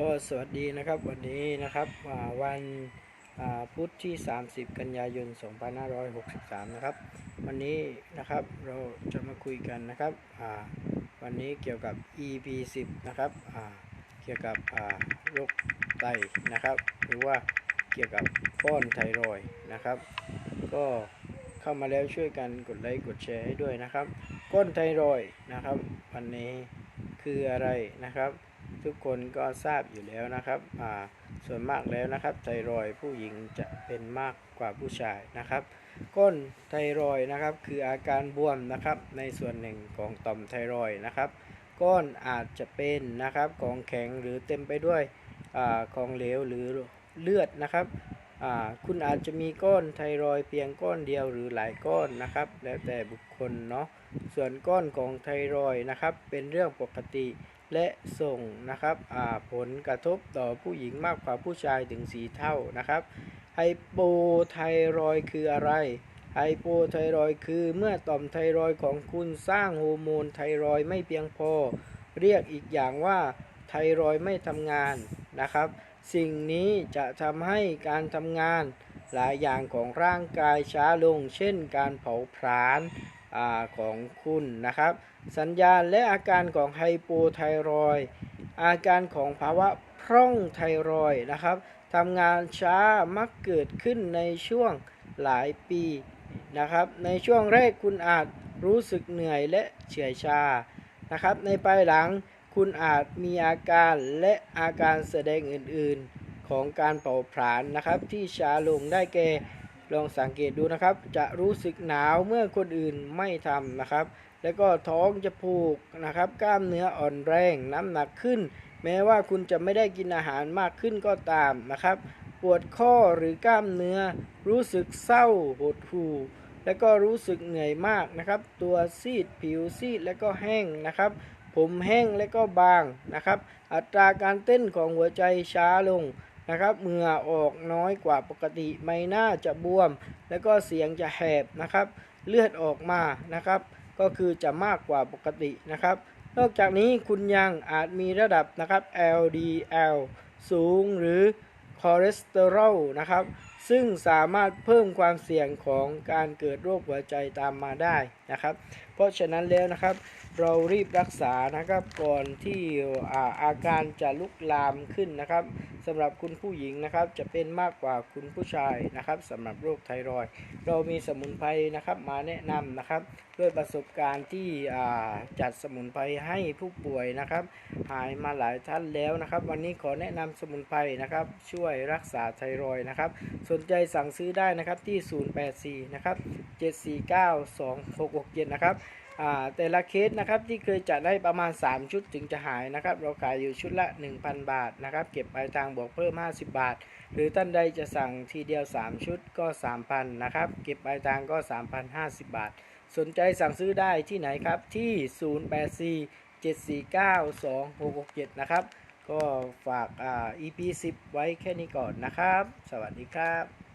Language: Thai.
ก็สวัสดีนะครับวันนี้นะครับวันพุธที่ 30 กันยายน 2563 นะครับ วันนี้นะครับเราจะมาคุยกันนะครับวันนี้เกี่ยวกับ EP 10 นะครับเกี่ยวกับโรคไตนะครับ หรือว่าเกี่ยวกับก้อนไทรอยนะครับ ก็เข้ามาแล้วช่วยกันกดไลค์กดแชร์ให้ด้วยนะครับ ก้อนไทรอยนะครับ วันนี้คืออะไรนะครับ ทุกคนก็ทราบอยู่แล้วนะครับส่วนมากแล้วนะครับ ไทรอยผู้หญิงจะเป็นมากกว่าผู้ชายนะครับ ก้นไทรอยนะครับคืออาการบวมนะครับในส่วนหนึ่งของต่อมไทรอยนะครับ ก้อนอาจจะเป็นนะครับของแข็งหรือเต็มไปด้วยอของเหลวหรือเลือดนะครับคุณอาจจะมีก้อนไทรอยเพียงก้อนเดียวหรือหลายก้อนนะครับ แล้วแต่บุคคลเนาะส่วนก้อนของไทรอยนะครับ เป็นเรื่องปกติ และส่งนะครับผลกระทบต่อผู้หญิงมากกว่าผู้ชายถึงสีเท่านะครับไฮโปไทรอยคืออะไรไฮโปไทรอยคือเมื่อต่อมไทรอยของคุณสร้างฮอร์โมนไทรอยไม่เพียงพอ เรียกอีกอย่างว่าไทรอยไม่ทำงานนะครับ สิ่งนี้จะทำให้การทำงานหลายอย่างของร่างกายช้าลง เช่นการเผาผลาญ อของคุณนะครับ สัญญาณและอาการของไฮโปไทรอยอาการของภาวะพร่องไทรอยนะครับทำงานช้ามักเกิดขึ้นในช่วงหลายปีนะครับ ในช่วงแรกคุณอาจรู้สึกเหนื่อยและเฉื่อยชานะครับ ในภายหลังคุณอาจมีอาการและอาการแสดงอื่นๆของการเป่าผลาญนะครับ ที่ช้าลงได้แก่ ลองสังเกตดูนะครับ จะรู้สึกหนาวเมื่อคนอื่นไม่ทำนะครับ แล้วก็ท้องจะผูกนะครับ กล้ามเนื้ออ่อนแรง น้ำหนักขึ้น แม้ว่าคุณจะไม่ได้กินอาหารมากขึ้นก็ตามนะครับ ปวดข้อหรือกล้ามเนื้อ รู้สึกเศร้าหดหู่แล้วก็รู้สึกเหนื่อยมากนะครับ ตัวซีดผิวซีดแล้วก็แห้งนะครับ ผมแห้งและก็บางนะครับ อัตราการเต้นของหัวใจช้าลง นะครับเหงื่อออกน้อยกว่าปกติใบหน้าจะบวม แล้วก็เสียงจะแหบนะครับ เลือดออกมานะครับ ก็คือจะมากกว่าปกตินะครับ นอกจากนี้คุณยังอาจมีระดับนะครับ LDL สูงหรือคอเลสเตอรอลนะครับ ซึ่งสามารถเพิ่มความเสี่ยงของการเกิดโรคหัวใจตามมาได้นะครับ เพราะฉะนั้นแล้วนะครับเรารีบรักษานะครับก่อนที่อาอาการจะลุกลามขึ้นนะครับสำหรับคุณผู้หญิงนะครับจะเป็นมากกว่าคุณผู้ชายนะครับสำหรับโรคไทรอย์เรามีสมุนไพรนะครับมาแนะนำนะครับด้วยประสบการณ์ที่จัดสมุนไพรให้ผู้ป่วยนะครับ หายมาหลายท่านแล้วนะครับ วันนี้ขอแนะนำสมุนไพรนะครับช่วยรักษาไทรอย์นะครับ สนใจสั่งซื้อได้นะครับที่ 084นะครับ74926 2667นะครับแต่ละเคสนะครับที่เคยจัดได้ประมาณ 3 ชุดถึงจะหายนะครับ เราขายอยู่ชุดละ 1,000 บาทนะครับ เก็บปลายทางบวกเพิ่ม 50 บาท หรือท่านใดจะสั่งทีเดียว 3 ชุดก็ 3,000 นะครับ เก็บปลายทางก็ 3,050 บาท สนใจสั่งซื้อได้ที่ไหนครับ ที่ 084 749 2667 นะครับ ก็ฝากอ่า EP 10 ไว้แค่นี้ก่อนนะครับ สวัสดีครับ